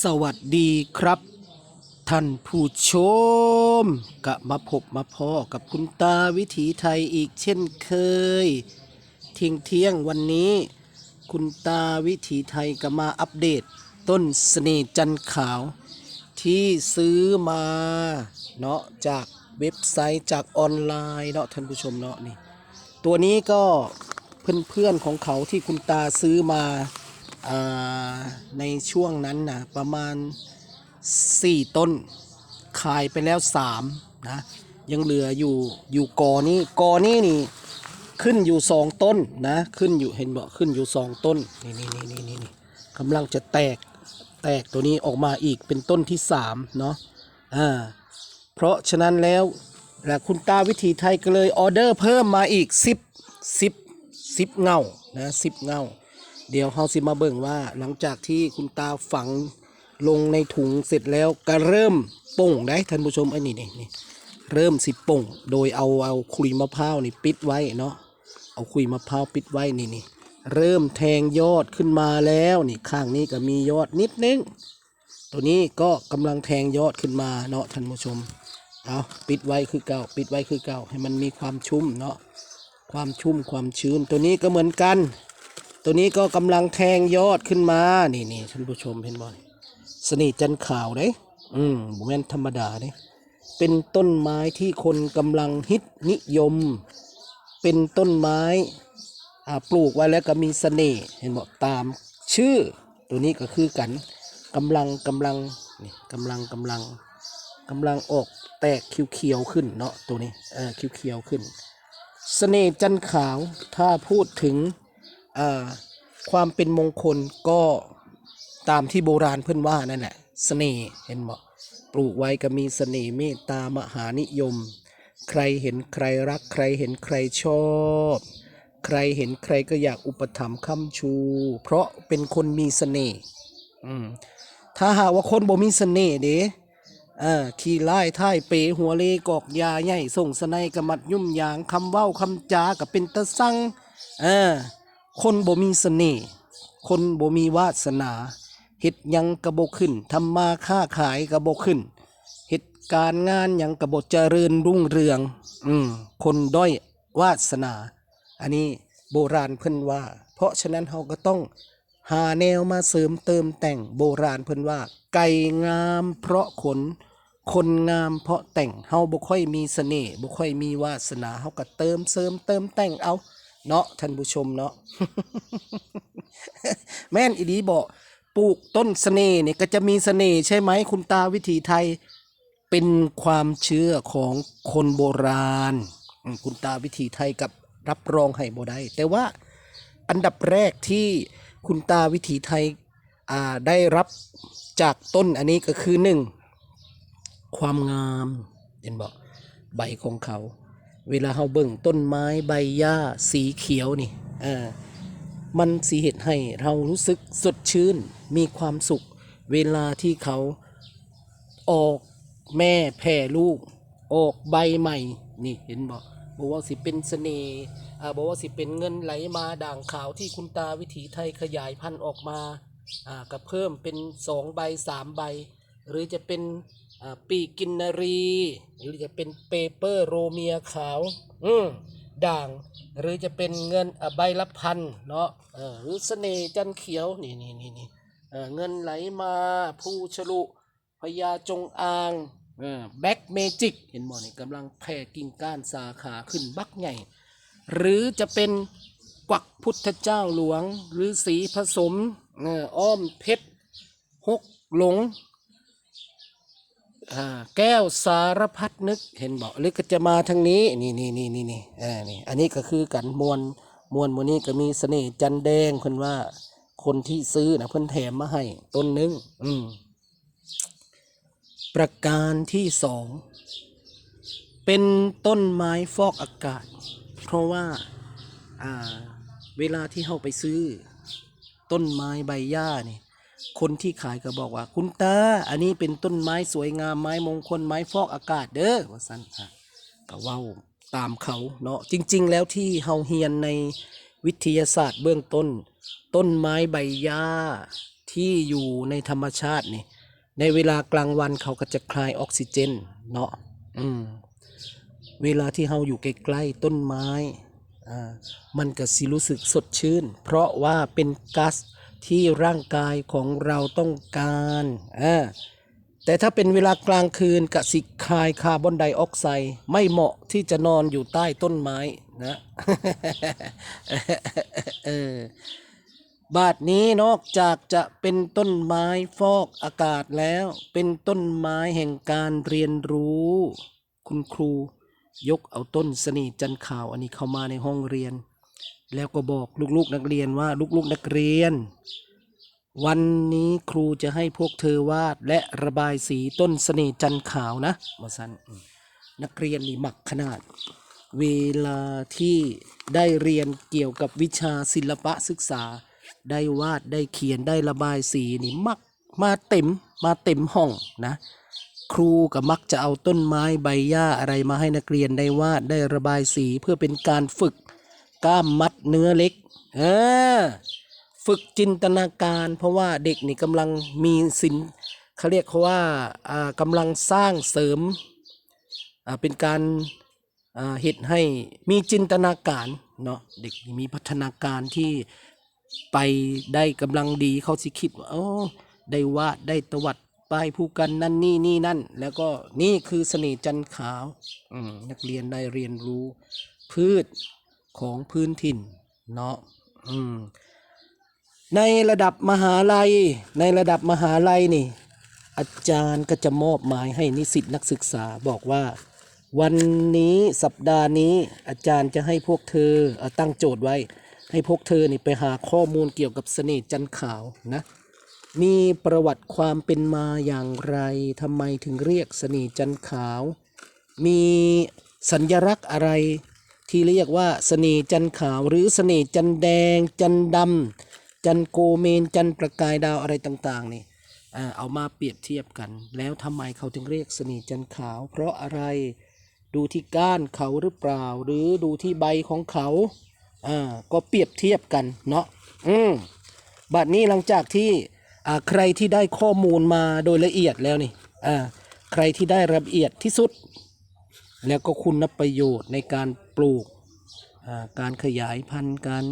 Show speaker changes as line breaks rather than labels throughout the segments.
สวัสดีครับ ท่านผู้ชมกะมาพบมาพอกับคุณตาวิถีไทยอีกเช่นเคย เที่ยงเที่ยงวันนี้ คุณตาวิถีไทยก็มาอัปเดต ต้นเสน่จันขาว ที่ซื้อมาเนาะจากเว็บไซต์จากออนไลน์เนาะท่านผู้ชมเนาะนี่ ตัวนี้ก็เพื่อนๆของเขาที่คุณตาซื้อมา ในช่วงนั้นนะประมาณ 4 ต้นขายไปแล้ว3นะยังเหลืออยู่อยู่กอนี้กอนี้นี่ขึ้นอยู่ 2 ต้นนะขึ้นอยู่เห็นบอกขึ้นอยู่ 2 ต้นนี่นี่นี่นี่นี่นี่กำลังจะแตกแตกตัวนี้ออกมาอีกเป็นต้นที่3เนาะอ่าเพราะฉะนั้นแล้วและคุณตาวิถีไทยก็เลยออเดอร์เพิ่มมาอีก 10 10 10 เงานะ10 เงา เดี๋ยวเฮาสิมาเบิ่งว่า หลังจากที่คุณตาฝังลงในถุงเสร็จแล้วก็เริ่มป่งได้ท่านผู้ชมไอ้นี่นี่นี่เริ่มสิป่ง โดยเอาเอาคุยมะพร้าวนี่ปิดไว้เนาะเอาคุยมะพร้าวปิดไว้นี่นี่เริ่มแทงยอดขึ้นมาแล้วนี่ข้างนี้ก็มียอดนิดนึงตัวนี้ก็กำลังแทงยอดขึ้นมาเนาะท่านผู้ชมเอาปิดไว้คือเก่าปิดไว้คือเก่าให้มันมีความชุ่มเนาะความชุ่มความชื้นตัวนี้ก็เหมือนกัน ตัวนี้ก็กำลังแทงยอดขึ้นมา นี่นี่ท่านผู้ชมเห็นบ่นี่สนิทจันขาวเด้ อืมบ่แม่นธรรมดาเด้ เป็นต้นไม้ที่คนกำลังฮิตนิยม เป็นต้นไม้อ่าปลูกไว้แล้วก็มีเสน่ห์เห็นบ่ตามชื่อ ตัวนี้ก็คือกันกำลังกำลังนี่กำลังกำลังกำลังออกแตกเขียวๆขึ้นเนาะตัวนี้เออเขียวๆขึ้น เสน่ห์จันขาวถ้าพูดถึง ความเป็นมงคลก็ตามที่โบราณเพื่อนว่านั่นแหละเสน่ห์เห็นบ่ปลูกไว้ก็มีเสน่ห์เมตตามหานิยม ใครเห็นใครรัก ใครเห็นใครชอบ ใครเห็นใครก็อยากอุปถัมภ์ค้ำชู เพราะเป็นคนมีเสน่ห์อืมถ้าหากว่าคนบ่มีเสน่ห์เด้ขี่ไล่ท้ายเปหัวเลกอกยาใหญ่ส่งสนัยกระมัดยุ่มยางคำเว้าคำจากับเป็นตะสั่งเออ คนบ่มีเสน่ห์คนบ่มีวาสนาเฮ็ดยังกระบขึ้นทำมาค้าขายกระบขึ้นเหตุการงานยังกระบเจริญรุ่งเรือง อืมคนด้อยวาสนา อันนี้โบราณเพิ่นว่า เพราะฉะนั้นเราก็ต้องหาแนวมาเสริมเติมแต่งโบราณเพิ่นว่า ไก่งามเพราะขน คนงามเพราะแต่งเฮาบ่ค่อยมีเสน่ห์บ่ค่อยมีวาสนาเฮาก็เติมเสริมเติมแต่งเอา เนาะท่านผู้ชมเนาะแม่นอีดีบอกปลูกต้นเสน่ห์เนี่ยก็จะมีเสน่ห์ใช่ไหมคุณตาวิถีไทย เป็นความเชื่อของคนโบราณ คุณตาวิถีไทยกับรับรองให้บ่ได้แต่ว่าอันดับแรกที่คุณตาวิถีไทยอ่าได้รับจากต้นอันนี้ก็คือหนึ่งความงามเห็นบอกใบของเขา เวลาเราเบิ่งต้นไม้ใบหญ้าสีเขียวนี่เออมันสีเห็ดให้เรารู้สึกสดชื่น มีความสุข เวลาที่เขาออกแม่แผ่ลูก ออกใบใหม่ นี่เห็นบอกบอกว่าสิเป็นเสน่ห์อ่าบอกว่าสิเป็นเงินไหลมาด่างขาวที่คุณตาวิถีไทยขยายพันธุ์ออกมาอ่าก็เพิ่มเป็นสองใบสามใบ หรือจะเป็น ปีกินนารี หรือจะเป็นเปเปอร์โรเมียขาว อืมด่าง หรือจะเป็นเงินใบละพันเนาะหรือเสน่จันเขียว นี่นี่นี่นี่เเงินไหลมาผู้ฉลุพญาจงอางแบ็กเมจิก เห็นบ่นี่กำลังแผ่กิ่งก้านสาขาขึ้นบักใหญ่ หรือจะเป็นกวักพุทธเจ้าหลวง หรือสีผสมอ้อมเพชรหกหลง แก้วสารพัดนึกเห็นบอกหรือก็จะมาทางนี้นี่นี่นี่นี่นี่อ่านี่อันนี้ก็คือกันมวลมวลมวลนี้ก็มีเสน่ห์จันแดงเพิ่นว่า คนที่ซื้อนะเพิ่นแถมมาให้ต้นหนึงอืมประการที่สองเป็นต้นไม้ฟอกอากาศ เพราะว่าอ่า เวลาที่เราไปซื้อ ต้นไม้ใบหญ้านี่ คนที่ขายก็บอกว่า คุณตา อันนี้เป็นต้นไม้สวยงามไม้มงคลไม้ฟอกอากาศเด้อว่าสั้นอะก็ว้าตามเขาเนาะจริง ๆ แล้วที่เฮาเฮียนในวิทยาศาสตร์เบื้องต้น ต้นไม้ใบหญ้าที่อยู่ในธรรมชาตินี่ในเวลากลางวันเขาก็จะคลายออกซิเจนเนาะอืมเวลาที่เราอยู่ใกล้ๆต้นไม้อ่ามันก็สิรู้สึกสดชื่น เพราะว่าเป็นก๊าซ ที่ร่างกายของเราต้องการอ่าแต่ถ้าเป็นเวลากลางคืนกสิคายคาร์บอนไดออกไซด์ไม่เหมาะที่จะนอนอยู่ใต้ต้นไม้นะเออบาทนี้นอกจากจะเป็นต้นไม้ฟอกอากาศแล้ว เป็นต้นไม้แห่งการเรียนรู้ คุณครูยกเอาต้นสนีจันทร์ขาวอันนี้เข้ามาในห้องเรียน แล้วก็บอกลูกๆนักเรียนว่าลูกๆนักเรียน วันนี้ครูจะให้พวกเธอวาดและระบายสีต้นเสน่จันขาวนะมาสันนักเรียนนี่หมักขนาด เวลาที่ได้เรียนเกี่ยวกับวิชาศิลปะศึกษา ได้วาดได้เขียนได้ระบายสีนี่มักมาเต็มมาเต็มห้องนะครูก็มักจะเอาต้นไม้ใบหญ้าอะไรมาให้นักเรียนได้วาดได้ระบายสีเพื่อเป็นการฝึก กล้ามมัดเนื้อเล็กเออฝึกจินตนาการ เพราะว่าเด็กนี่กำลังมีสินเขาเรียกเขาว่าอ่ากำลังสร้างเสริมอ่าเป็นการอ่าเหตุให้มีจินตนาการเนาะเด็กมีพัฒนาการที่ไปได้กำลังดีเขาสิคิดว่าโอ้ได้วาดได้ตวัดป้ายผู้กันนั่นนี่นี่นั่น แล้วก็นี่คือเสน่ห์จันขาวนักเรียนได้เรียนรู้พืช ของพื้นถิ่นเนาะอืมในระดับมหาลัย ในระดับมหาลัยนี่ อาจารย์ก็จะมอบหมายให้นิสิตนักศึกษาบอกว่า วันนี้สัปดาห์นี้อาจารย์จะให้พวกเธอเอตั้งโจทย์ไว้ ให้พวกเธอนี่ไปหาข้อมูลเกี่ยวกับเสน่ห์จันขาวนะมีประวัติความเป็นมาอย่างไรทำไมถึงเรียกเสน่ห์จันขาว มีสัญลักษณ์อะไร ที่เรียกว่าเสน่ห์จันขาวหรือเสน่ห์จันแดง จันดำจันโกเมน จันประกายดาวอะไรต่างๆนี่เอามาเปรียบเทียบกัน แล้วทำไมเขาถึงเรียกเสน่ห์จันขาว เพราะอะไรดูที่ก้านเขาหรือเปล่า หรือดูที่ใบของเขาอ่าก็เปรียบเทียบกันเนาะอืมบัดนี้หลังจากที่อ่าใครที่ได้ข้อมูลมาโดยละเอียดแล้วนี่อ่าใครที่ได้รายละเอียดที่สุด แล้วก็คุณประโยชน์ในการ ปลูก การขยายพันธุ์ การ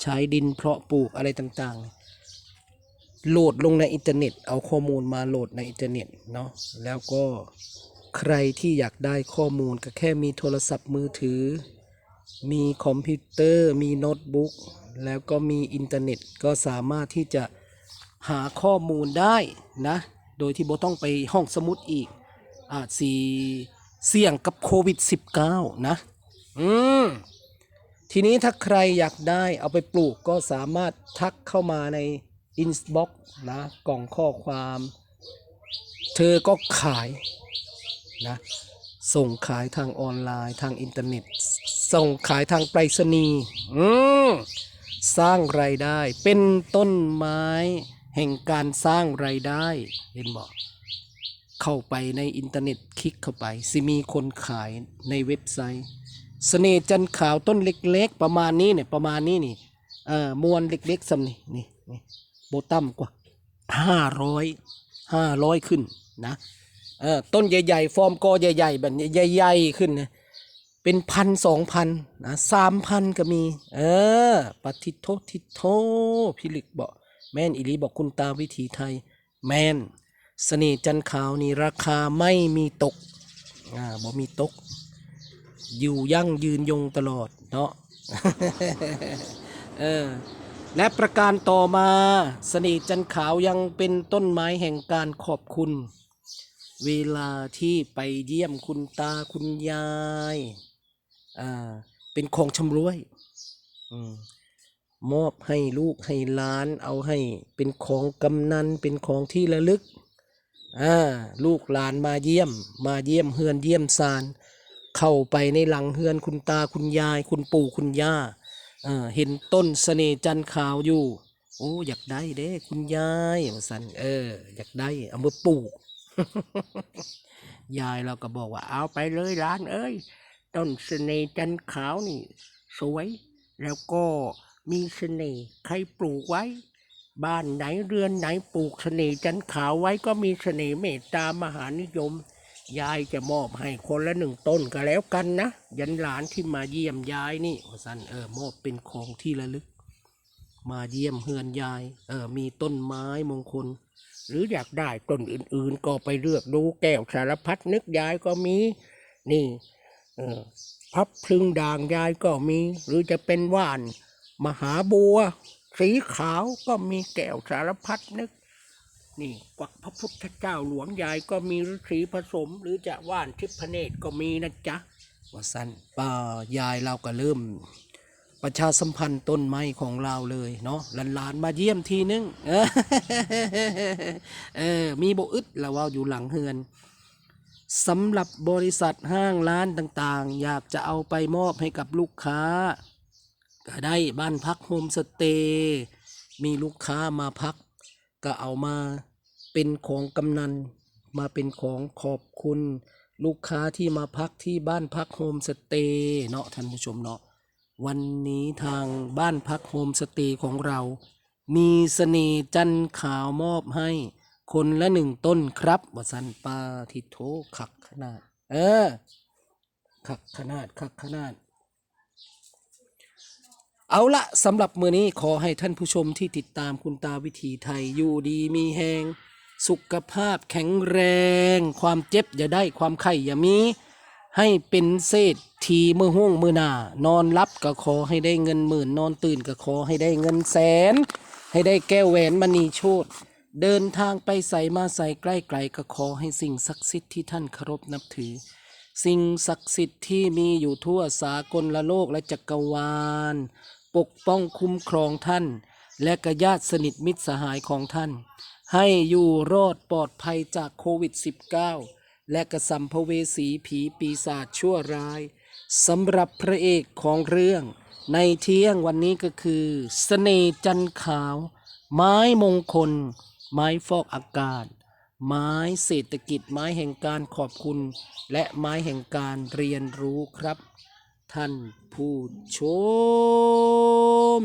ใช้ดินเพาะปลูกอะไรต่างๆ โหลดลงในอินเทอร์เน็ต เอาข้อมูลมาโหลดในอินเทอร์เน็ตเนาะ แล้วก็ใครที่อยากได้ข้อมูลก็แค่มีโทรศัพท์มือถือ มีคอมพิวเตอร์ มีโน้ตบุ๊ก แล้วก็มีอินเทอร์เน็ต ก็สามารถที่จะหาข้อมูลได้นะ โดยที่บ่ต้องไปห้องสมุดอีกอาจสีเสี่ยงกับโควิด -19 นะ อืมทีนี้ถ้าใครอยากได้เอาไปปลูกก็สามารถทักเข้ามาในอินบ็อกนะกล่องข้อความ เธอก็ขายนะส่งขายทางออนไลน์ทางอินเทอร์เน็ต ส่งขายทางไปรษณีย์อืมสร้างรายได้ เป็นต้นไม้แห่งการสร้างรายได้ เห็นบอก เข้าไปในอินเทอร์เน็ตคลิกเข้าไป สิมีคนขายในเว็บไซต์ เสน่ห์จันขาวต้นเล็กๆ ประมาณนี้เนี่ยประมาณนี้นี่เอ่อมวลเล็กๆสำนี่นี่นี่โบตั้มกว่าห้าร้อยห้าร้อยขึ้นนะเออต้นใหญ่ๆ ฟอร์มกอใหญ่ๆ แบบใหญ่ๆ ขึ้นนะเป็นพันสองพันนะสามพันก็มี เออปฏิโทษทิโทพิลิกบอกแม่นอิลีบอกคุณตาวิถีไทย แมนเสน่ห์จันขาวนี่ราคาไม่มีตกอ่าบ่มีตก อยู่ยั่งยืนยงตลอดเนาะเออและประการต่อมาสน่ห์จันขาวยังเป็นต้นไม้แห่งการขอบคุณ เวลาที่ไปเยี่ยมคุณตาคุณยายอ่าเป็นของชำรวยอืมมอบให้ลูกให้หล้านเอาให้เป็นของกำนันเป็นของที่ระลึกอ่าลูกหลานมาเยี่ยม มาเยี่ยมเฮือนเยี่ยมซาน เข้าไปในหลังเฮือนคุณตาคุณยาย คุณปู่คุณย่าเอ่อเห็นต้นเสน่จันขาวอยู่ โอ้อยากได้เด้คุณยายว่าสันเออ อยากได้เอามาปลูก ยายเราก็บอกว่าเอาไปเลยร้านเอ้ย ต้นเสน่จันขาวนี่ สวย แล้วก็มีเสน่ห์ใครปลูกไว้ บ้านไหนเรือนไหนปลูกเสน่จันขาวไว้ก็มีเสน่ห์เมตตามหานิยม ยายจะมอบให้คนละหนึ่งต้นก็แล้วกันนะ ยันหลานที่มาเยี่ยมยายนี่สันเออมอบเป็นของที่ระลึก มาเยี่ยมเฮือนยาย เออมีต้นไม้มงคล หรืออยากได้ต้นอื่น ๆ ก็ไปเลือกดูแก้วสารพัดนึกยายก็มี นี่ เออพับพึงด่างยายก็มี หรือจะเป็นว่าน มหาบัว สีขาวก็มีแก้วสารพัดนึก นี่กวักพระพุทธเจ้าหลวงยายก็มีฤาษีผสม หรือจะว่านทิพเนตรก็มีนะจ๊ะว่าสั้นป่ายายเราก็เริ่ม ประชาสัมพันธ์ต้นไม้ของเราเลยเนาะหลานๆมาเยี่ยมทีนึง เออเออมีโบอึดแล้วว่าอยู่หลังเฮือนสำหรับบริษัทห้างร้านต่างๆ อยากจะเอาไปมอบให้กับลูกค้า ก็ได้บ้านพักโฮมสเตย์มีลูกค้ามาพัก ก็เอามา เป็นของกำนัน มาเป็นของขอบคุณลูกค้าที่มาพักที่บ้านพักโฮมสเตย์เนาะท่านผู้ชมเนาะวันนี้ทางบ้านพักโฮมสเตย์ของเรา มีเสน่ห์จันขาวมอบให้คนละหนึ่งต้นครับวสันปาทิโทขักขนาด เออ ขักขนาดขักขนาด เอาละสำหรับมือนี้ขอให้ท่านผู้ชมที่ติดตามคุณตาวิถีไทยอยู่ดีมีแหง สุขภาพแข็งแรง ความเจ็บอย่าได้ความไข้อย่ามี ให้เป็นเศรษฐีมือห้วงมือหนานอนรับก็ขอให้ได้เงินหมื่นนอนตื่นก็ขอให้ได้เงินแสน ให้ได้แก้วแหวนมณีโชตเดินทางไปใส่มาใส่ใกล้ไกลก็ขอให้สิ่งศักดิ์สิทธิ์ที่ท่านเคารพนับถือ สิ่งศักดิ์สิทธิ์ที่มีอยู่ทั่วสากลละโลกและจักรวาล ปกป้องคุ้มครองท่าน และกญาติสนิทมิตรสหายของท่าน ให้อยู่รอดปลอดภัยจากโควิด -19 และกระสัมภเวสีผีปีศาจชั่วร้ายสำหรับพระเอกของเรื่อง ในเที่ยงวันนี้ก็คือสเสน่จันขาว ไม้มงคล ไม้ฟอกอากาศ ไม้เศรษฐกิจไม้แห่งการขอบคุณ และไม้แห่งการเรียนรู้ครับ ท่านผู้ชม